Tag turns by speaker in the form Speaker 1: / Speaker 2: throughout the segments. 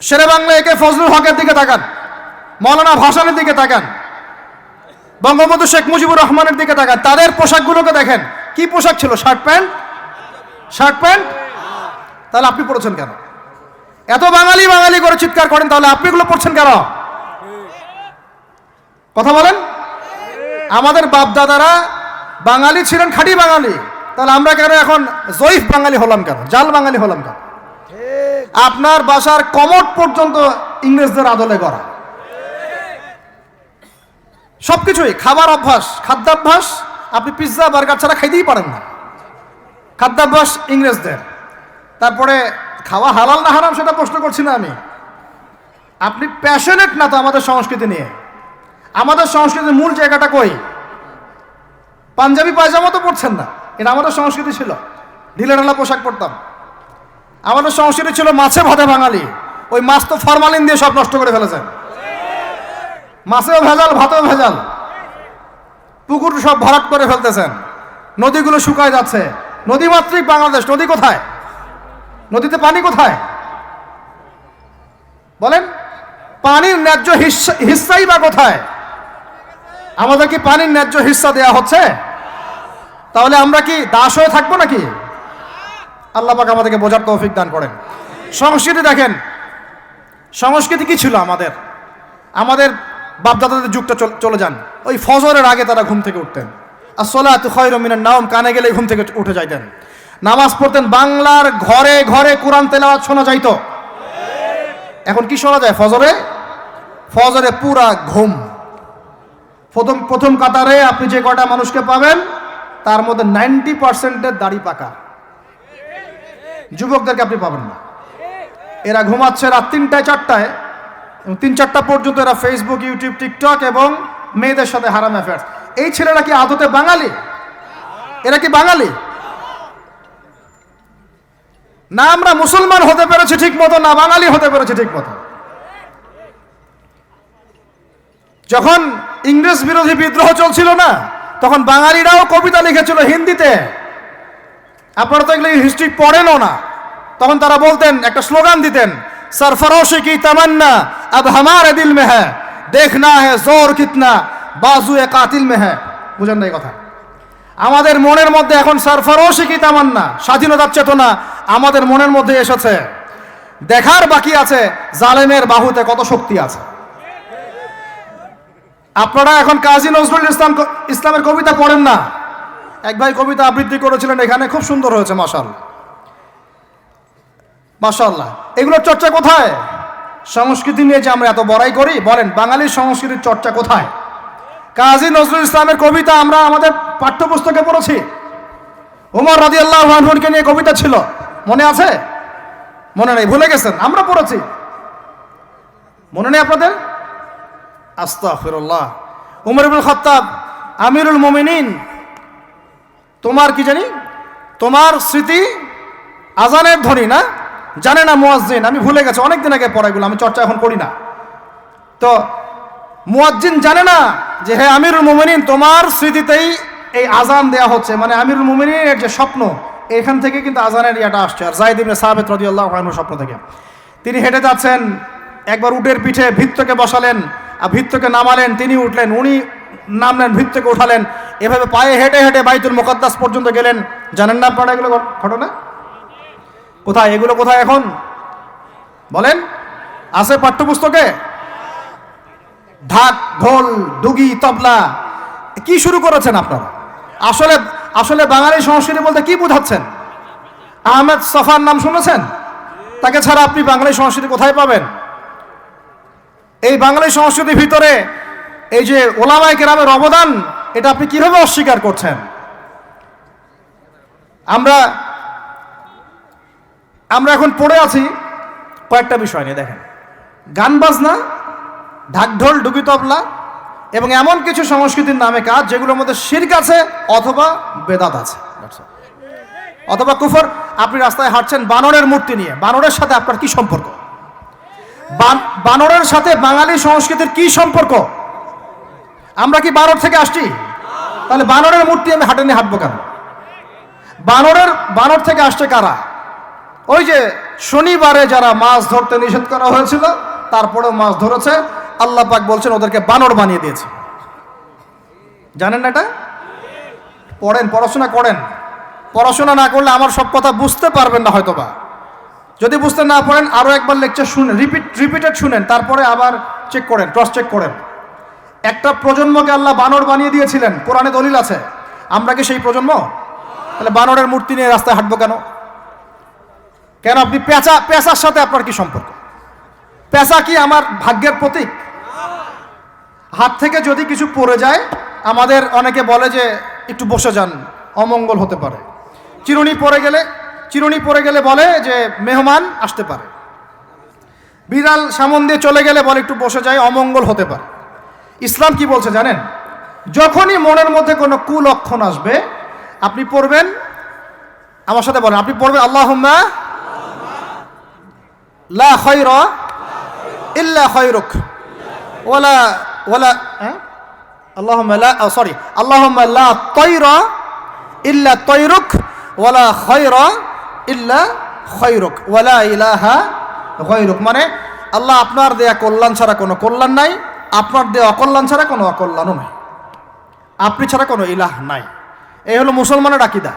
Speaker 1: শেরে বাংলা একে ফজলুল হকের দিকে তাকান, মৌলানা ভাসানের দিকে তাকান, বঙ্গবন্ধু শেখ মুজিবুর রহমানের দিকে তাকান। তাদের পোশাকগুলোকে দেখেন, কি পোশাক ছিল? Shirt pant? Shirt pant? তাহলে আপনি পড়েছেন কেন? এত বাঙালি বাঙালি করে চিৎকার করেন, তাহলে আপনি এগুলো পড়ছেন কেন? কথা বলেন? আমাদের বাপ দাদারা বাঙালি ছিলেন খাঁটি বাঙালি, তাহলে আমরা কেন এখন জয়ীফ বাঙালি হলাম কেন? জাল বাঙালি হলাম কেন? আপনার বাসার কমট পর্যন্ত ইংরেজদের আদলে করা সবকিছুই, খাবার অভ্যাস, খাদ্যাভ্যাস, আপনি পিৎজা বার্গার ছাড়া খাইতেই পারেন না। খাদ্যাভ্যাস ইংরেজদের। তারপরে খাওয়া হালাল না হারাম সেটা প্রশ্ন করছি না আমি। আপনি প্যাশনেট না তো আমাদের সংস্কৃতি নিয়ে? আমাদের সংস্কৃতির মূল জায়গাটা কই? পাঞ্জাবি পায়জামা তো পড়ছেন না, এটা আমাদের সংস্কৃতি ছিল। ঢিলে ঢালা পোশাক পরতাম। আমাদের সংস্কৃতি ছিল মাছে ভাতে বাঙালি। ওই মাছ তো ফরমালিন দিয়ে সব নষ্ট করে ফেলেছেন মাছেও ভেজাল, ভাতেও ভেজাল। পুকুর সব ভরাট করে ফেলতেছেন। নদীগুলো শুকায় যাচ্ছে। নদীমাতৃক বাংলাদেশ, নদী কোথায়? নদীতে পানি কোথায়? বলেন, পানির ন্যায্য হিস্সা- হিস্সাই বা কোথায়? আমাদের কি পানির ন্যায্য হিস্সা দেয়া হচ্ছে? তাহলে আমরা কি দাস হয়ে থাকব নাকি? আল্লাহ পাক আমাদেরকে বোঝার তৌফিক দান করেন। সংস্কৃতি দেখেন, সংস্কৃতি কি ছিল আমাদের? আমাদের বাপদাদাদের যুগটা চল- যান। ওই ফজরের আগে তারা ঘুম থেকে উঠতেন। আর সোলাত খয়রমিনের নাম কানে গেলে ঘুম থেকে উঠে যাইতেন। নামাজ পড়তেন, বাংলার ঘরে ঘরে কোরআন তেলাওয়াত শোনা যাইত। এখন কি শোনা যায় ফজরে? ফজরে পুরা ঘুম। প্রথম প্রথম কাতারে আপনি যে কটা মানুষকে পাবেন, তার মধ্যে নাইনটি পার্সেন্টের দাড়ি পাকা। যুবকদেরকে আপনি পাবেন না। এরা ঘুমাচ্ছে রাত তিনটায়, চারটায়। তিন, চারটা পর্যন্ত এরা ফেসবুক ইউটিউব টিকটক এবং মেয়েদের সাথে হারাম অ্যাফেয়ার্স এই ছেলেরা কি আদতে বাঙালি? এরা কি বাঙালি? না আমরা মুসলমান হতে পেরেছি ঠিক মতো, না বাঙালি হতে পেরেছি ঠিক মতো। যখন ইংরেজ বিরোধী বিদ্রোহ চলছিল না, তখন বাঙালিরাও কবিতা লিখেছিল হিন্দিতে। আপনারা তো এগুলো হিস্ট্রি পড়েনও না। তখন তারা বলতেন, একটা স্লোগান দিতেন সরফরোশে কি তামান্না, আব হামার দিল মে হ্যাঁ দেখনা হ্যাঁ জোর কিতনা, বাজু এ কাতিল মে হ্যাঁ বুঝেন না এই কথা। আমাদের মনের মধ্যে এখন সরফরোশে কি তামান্না স্বাধীনতার চেতনা আমাদের মনের মধ্যে এসেছে। দেখার বাকি আছে, জালেমের বাহুতে কত শক্তি আছে। আপনারা এখন কাজী নজরুল ইসলাম ইসলামের কবিতা পড়েন না। এক ভাই কবিতা আবৃত্তি করেছিলেন এখানে, খুব সুন্দর হয়েছে মাসাল মাশাল্লাহ এগুলোর চর্চা কোথায়? সংস্কৃতি নিয়ে যে আমরা এত বড়াই করি, বলেন, বাঙালির সংস্কৃতির চর্চা কোথায়? কাজী নজরুল ইসলামের কবিতা আমরা আমাদের পাঠ্যপুস্তকে পড়েছি। উমর রাজি আল্লাহ নিয়ে কবিতা ছিল। মনে আছে? মনে নেই, ভুলে গেছেন? আমরা পড়েছি। মনে নেই আপনাদের? আস্তা আস্তাগফিরুল্লাহ। উমর খত্তাব, আমিরুল মোমিনিন তোমার কি জানি? তোমার স্মৃতি আজানের ধ্বনি, না? জানে না মুয়াজ্জিন, আমি ভুলে গেছি অনেক দিন আগে পড়াইগুলো আমি চর্চা এখন করি না। তো মুয়াজ্জিন জানে না যে হে আমিরুল মুমিনিন, তোমার স্মৃতিতেই এই আজান দেয়া হচ্ছে। মানে আমিরুল মুমিনিনের যে স্বপ্ন, এখান থেকে কিন্তু আজানের ইয়াটা আসছে। আর জাহিদ ইবনে সাহাবেদ রাদিয়াল্লাহু আনহু স্বপ্ন থেকে। তিনি হেঁটে যাচ্ছেন, একবার উটের পিঠে ভিত্তকে বসালেন, আর ভিত্তকে নামালেন, তিনি উঠলেন। উনি নামলেন ভিত্তকে উঠালেন। এভাবে পায়ে হেঁটে হেঁটে বাইতুল মুকদ্দাস পর্যন্ত গেলেন। জানেন না আপনারা এগুলো ঘটনা? কোথায়? এগুলো কোথায় এখন? বলেন। আছে পাঠ্যপুস্তকে? ঢাক, ঢোল, ডুগি, তবলা। কি শুরু করেছেন আপনারা? আসলে আসলে বাঙালি সংস্কৃতি বলতে কি বোঝাচ্ছেন? আহমেদ সফার নাম শুনেছেন? তাকে ছাড়া আপনি বাঙালি সংস্কৃতি কোথায় পাবেন? এই বাঙালি সংস্কৃতির ভিতরে এই যে ওলামাই কেরামের অবদান, এটা আপনি কীভাবে অস্বীকার করছেন? আমরা আমরা এখন পড়ে আছি কয়েকটা বিষয় নিয়ে, দেখেন। গান বাজনা, ঢাকঢোল ডুগি তবলা এবং এমন কিছু সংস্কৃতির নামে কাজ যেগুলোর মধ্যে শির্ক আছে অথবা বেদাত আছে। অথবা কুফর, আপনি রাস্তায় হাঁটছেন, বানরের মূর্তি নিয়ে। বানরের সাথে আপনার কি সম্পর্ক? বানরের সাথে বাঙালি সংস্কৃতির কি সম্পর্ক? আমরা কি বানর থেকে আসছি? তাহলে বানরের মূর্তি আমি হাটে নিয়ে হাঁটবো কেন? বানরের, বানর থেকে আসছে কারা? ওই যে শনিবারে যারা মাছ ধরতে নিষেধ করা হয়েছিল, তারপরেও মাছ ধরেছে। আল্লাহ পাক বলছেন, ওদেরকে বানর বানিয়ে দিয়েছে। জানেন না এটা? পড়েন, পড়াশোনা করেন। পড়াশোনা না করলে আমার সব কথা বুঝতে পারবেন না হয়তো বা যদি বুঝতে না পারেন আরও একবার লেকচার শুনেন রিপিট রিপিটেড শুনেন, তারপরে আবার চেক করেন ক্রস চেক করেন। একটা প্রজন্মকে আল্লাহ বানর বানিয়ে দিয়েছিলেন। কোরআনে দলিল আছে। আমরা কি সেই প্রজন্ম? তাহলে বানরের মূর্তি নিয়ে রাস্তায় হাঁটবো কেন? কেন আপনি পেঁচা, পেঁচার সাথে আপনার কি সম্পর্ক? পেঁচা কি আমার ভাগ্যের প্রতীক? হাত থেকে যদি কিছু পড়ে যায়, আমাদের অনেকে বলে যে একটু বসে যান, অমঙ্গল হতে পারে। চিরুনি পড়ে গেলে, চিরুনি পড়ে গেলে বলে যে মেহমান আসতে পারে। বিড়াল সামন দিয়ে চলে গেলে বলে একটু বসে যায়, অমঙ্গল হতে পারে। ইসলাম কি বলছে জানেন? যখনই মনের মধ্যে কোনো কুলক্ষণ আসবে, আপনি পড়বেন, আমার সাথে বলেন, আপনি পড়বেন আল্লাহ লা খৈর ইল্লা খৈরুক ওলা ওলা হ্যাঁ? আল্লাহ সরি আল্লাহ লা তৈর ইল্লা তৈরুক ওলা খৈর ইল্লা খৈরুক ওলা ইলাহা খৈরুক মানে আল্লাহ আপনার দেয়া কল্যাণ ছাড়া কোনো কল্যাণ নাই। আপনার দেয়া অকল্যাণ ছাড়া কোনো অকল্যাণও নাই। আপনি ছাড়া কোনো ইলাহ নাই। এই হলো মুসলমানের আকিদা।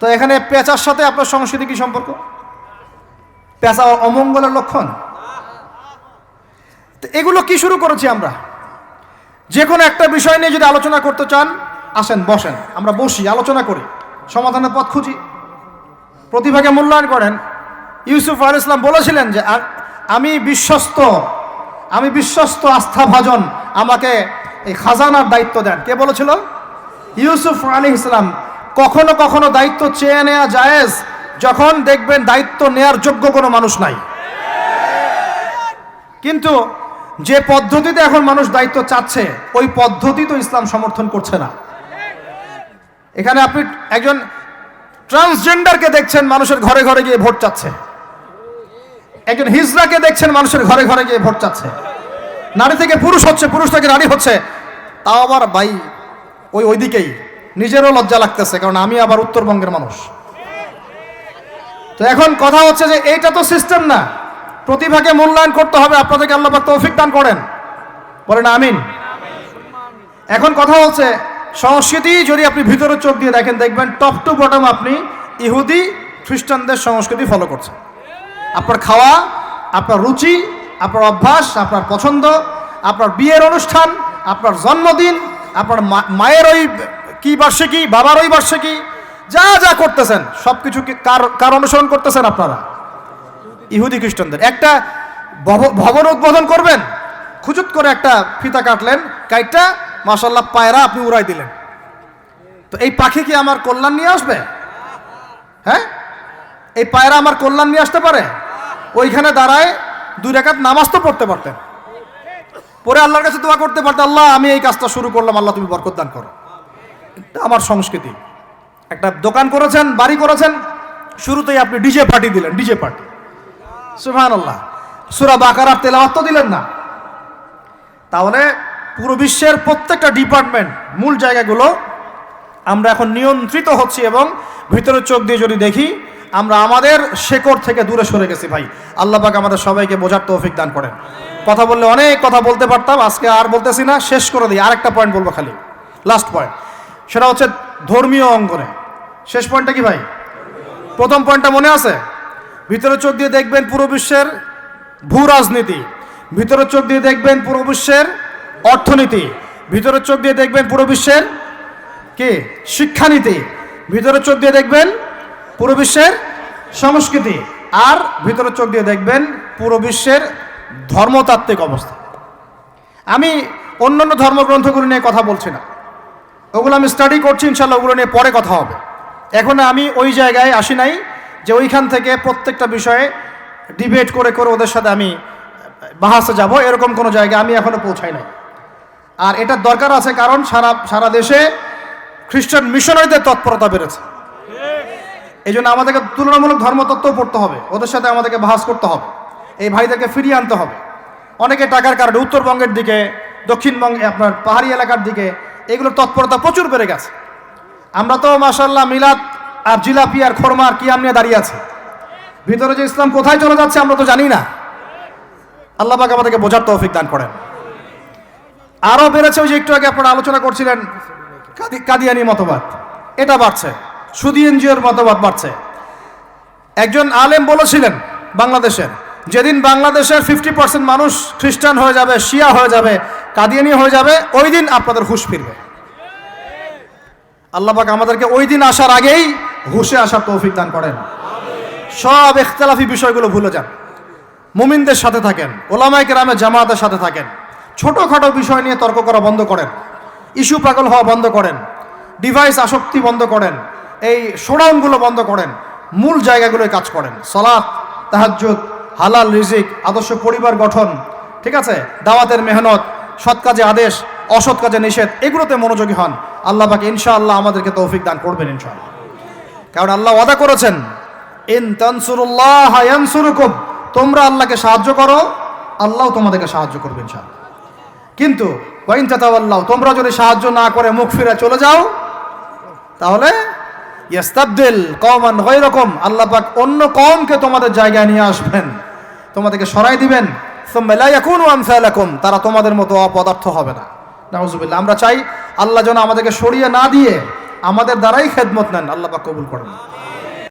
Speaker 1: তো এখানে পেঁচার সাথে আপনার সংস্কৃতি কি সম্পর্ক? পেঁচা অমঙ্গলের লক্ষণ? এগুলো কি শুরু করেছি আমরা? যে কোনো একটা বিষয় নিয়ে যদি আলোচনা করতে চান, আসেন, বসেন। আমরা বসি, আলোচনা করি। সমাধানের পথ খুঁজি। প্রতিভাকে মূল্যায়ন করেন। ইউসুফ আল ইসলাম বলেছিলেন যে আমি বিশ্বস্ত আমি বিশ্বস্ত আস্থাভাজন আমাকে এই খাজানার দায়িত্ব দেন। কে বলেছিল? ইউসুফ আলী ইসলাম। কখনো কখনো দায়িত্ব চেয়ে নেওয়া জায়েজ, যখন দেখবেন দায়িত্ব নেয়ার যোগ্য কোনো মানুষ নাই। কিন্তু যে পদ্ধতিতে এখন মানুষ দায়িত্ব চাচ্ছে, ওই পদ্ধতি তো ইসলাম সমর্থন করছে না। এখানে আপনি একজন ট্রান্সজেন্ডারকে দেখছেন, মানুষের ঘরে ঘরে গিয়ে ভোট চাচ্ছে। একজন হিজড়াকে দেখছেন, মানুষের ঘরে ঘরে গিয়ে ভোট চাচ্ছে। নারী থেকে পুরুষ হচ্ছে, পুরুষ থেকে নারী হচ্ছে। তাও আবার ভাই, ওই ওইদিকেই। নিজেরও লজ্জা লাগতেছে, কারণ আমি আবার উত্তরবঙ্গের মানুষ। তো এখন কথা হচ্ছে যে, এইটা তো সিস্টেম না। প্রতিভাকে মূল্যায়ন করতে হবে, আপনাদেরকে আল্লাহ তৌফিক দান করেন। বলেন আমিন। এখন কথা হচ্ছে, সংস্কৃতি যদি আপনি ভিতরে চোখ দিয়ে দেখেন, দেখবেন টপ টু বটম আপনি ইহুদি, খ্রিস্টানদের সংস্কৃতি ফলো করছেন। আপনার খাওয়া, আপনার রুচি, আপনার অভ্যাস, আপনার পছন্দ, আপনার বিয়ের অনুষ্ঠান, আপনার জন্মদিন, আপনার মায়ের ওই কি বার্ষিকী, বাবার ওই বার্ষিকী, যা যা করতেছেন সব কিছু কার কার অনুসরণ করতেছেন আপনারা? ইহুদি খ্রিস্টানদের। একটা ভব- ভবন উদ্বোধন করবেন খুচুত করে একটা ফিতা কাটলেন, কাইটটা মাসাল্লাহ পায়রা আপনি উড়াই দিলেন। তো এই পাখি কি আমার কল্যাণ নিয়ে আসবে? হ্যাঁ? এই পায়রা আমার কল্যাণ নিয়ে আসতে পারে? ওইখানে দাঁড়ায় দুই রেখাত নামাজ তো পড়তে পারতেন। পরে আল্লাহর কাছে দোয়া করতে পারতেন, আল্লাহ, আমি এই কাজটা শুরু করলাম, আল্লাহ তুমি বরকত দান করো। আমার সংস্কৃতি। একটা দোকান করেছেন, বাড়ি করেছেন, শুরুতেই আপনি ডিজে পার্টি দিলেন, ডিজে পার্টি। সুহান আল্লাহ সুরা বাকারার তেলাওয়াত তো দিলেন না। তাহলে পুরো বিশ্বের প্রত্যেকটা ডিপার্টমেন্ট, মূল জায়গাগুলো আমরা এখন নিয়ন্ত্রিত হচ্ছি এবং ভিতরের চোখ দিয়ে যদি দেখি আমরা আমাদের শেকড় থেকে দূরে সরে গেছি ভাই। আল্লাহ পাক আমাদের সবাইকে বোঝার তৌফিক দান করেন। কথা বললে অনেক কথা বলতে পারতাম, আজকে আর বলতেছি না, শেষ করে দিই। আরেকটা পয়েন্ট বলব খালি। লাস্ট পয়েন্ট সেটা হচ্ছে ধর্মীয় অঙ্গনে। শেষ পয়েন্টটা কি ভাই? প্রথম পয়েন্টটা মনে আছে? ভিতরে চোখ দিয়ে দেখবেন পুরো বিশ্বের ভূ রাজনীতি। ভিতরে চোখ দিয়ে দেখবেন পুরো বিশ্বের অর্থনীতি। ভিতরে চোখ দিয়ে দেখবেন পুরো বিশ্বের কি? শিক্ষানীতি। ভিতরে চোখ দিয়ে দেখবেন পুরো বিশ্বের সংস্কৃতি। আর ভিতরে চোখ দিয়ে দেখবেন পুরো বিশ্বের ধর্মতাত্ত্বিক অবস্থা। আমি অন্যান্য ধর্মগ্রন্থগুলো নিয়ে কথা বলছি না। ওগুলো আমি স্টাডি করছি ইনশাল্লাহ ওগুলো নিয়ে পরে কথা হবে। এখন আমি ওই জায়গায় আসি নাই যে ওইখান থেকে প্রত্যেকটা বিষয়ে ডিবেট করে করে ওদের সাথে আমি বাহাসে যাব, এরকম কোনো জায়গায় আমি এখনও পৌঁছাই নাই। আর এটার দরকার আছে কারণ সারা সারা দেশে খ্রিস্টান মিশনারিদের তৎপরতা বেড়েছে। এই জন্য আমাদেরকে তুলনামূলক ধর্মতত্ত্ব পড়তে হবে। ওদের সাথে আমাদেরকে বাহাস করতে হবে। এই ভাইদেরকে ফিরিয়ে আনতে হবে। অনেকে টাকার কারণে উত্তরবঙ্গের দিকে, দক্ষিণবঙ্গে আপনার পাহাড়ি এলাকার দিকে এগুলোর তৎপরতা প্রচুর বেড়ে গেছে। আমরা তো মাসাল্লাহ মিলাদ আর জিলাপি আর খরমা আর কিয়াম নিয়ে দাঁড়িয়ে আছি। ভিতরে যে ইসলাম কোথায় চলে যাচ্ছে আমরা তো জানি না। আল্লাহ পাক আমাদেরকে বোঝার তৌফিক দান করেন। আরও বেড়েছে ওই যে একটু আগে আপনারা আলোচনা করছিলেন, কাদি- কাদিয়ানি মতবাদ। এটা বাড়ছে। সুদি এনজিওর মতবাদ বাড়ছে। একজন আলেম বলেছিলেন বাংলাদেশের, যেদিন বাংলাদেশের ফিফটি পার্সেন্ট মানুষ খ্রিস্টান হয়ে যাবে, শিয়া হয়ে যাবে, কাদিয়ানি হয়ে যাবে, ওই দিন আপনাদের হুশ ফিরবে। আল্লাহ পাক আমাদেরকে ওই দিন আসার আগেই হুশে আসার তৌফিক দান করেন। সব ইখতলাফি বিষয়গুলো ভুলে যান। মুমিনদের সাথে থাকেন ওলামাই কেরামে জামাতের সাথে থাকেন, ছোটোখাটো বিষয় নিয়ে তর্ক করা বন্ধ করেন, ইস্যু পাগল হওয়া বন্ধ করেন, ডিভাইস আসক্তি বন্ধ করেন এই শোডাউনগুলো বন্ধ করেন। মূল জায়গাগুলোয় কাজ করেন। সলাৎ তাহাজ্জুদ, হালাল রিজিক, আদর্শ পরিবার গঠন, ঠিক আছে? দাওয়াতের মেহনত, সৎ কাজে আদেশ, অসৎ কাজে নিষেধ, এগুলোতে মনোযোগী হন। আল্লাহ পাকে ইনশাআল্লাহ আমাদেরকে তৌফিক দান করবেন ইনশাআল্লাহ। কারণ আল্লাহ ওয়াদা করেছেন, ইন তানসুরুল্লাহ ইয়ানসুরুকুম তোমরা আল্লাহকে সাহায্য করো, আল্লাহ তোমাদেরকে সাহায্য করবে ইনশাআল্লাহ। কিন্তু তোমরা যদি সাহায্য না করে মুখ ফিরে চলে যাও, তাহলে ইয়াস্তাবদিল কওমান গায়রাকুম, আল্লাহ পাক অন্য কওমকে তোমাদের জায়গায় নিয়ে আসবেন। তোমাদেরকে সরাই দিবেন। সুম্মা লা ইয়াকুনু আমসালাকুম, তারা তোমাদের মতো অপদার্থ হবে না। নাউজুবিল্লাহ, আমরা চাই আল্লাহ যেন আমাদেরকে সরিয়ে না দিয়ে আমাদের দ্বারাই খেদমত নেন। আল্লাহ পাক কবুল করেন।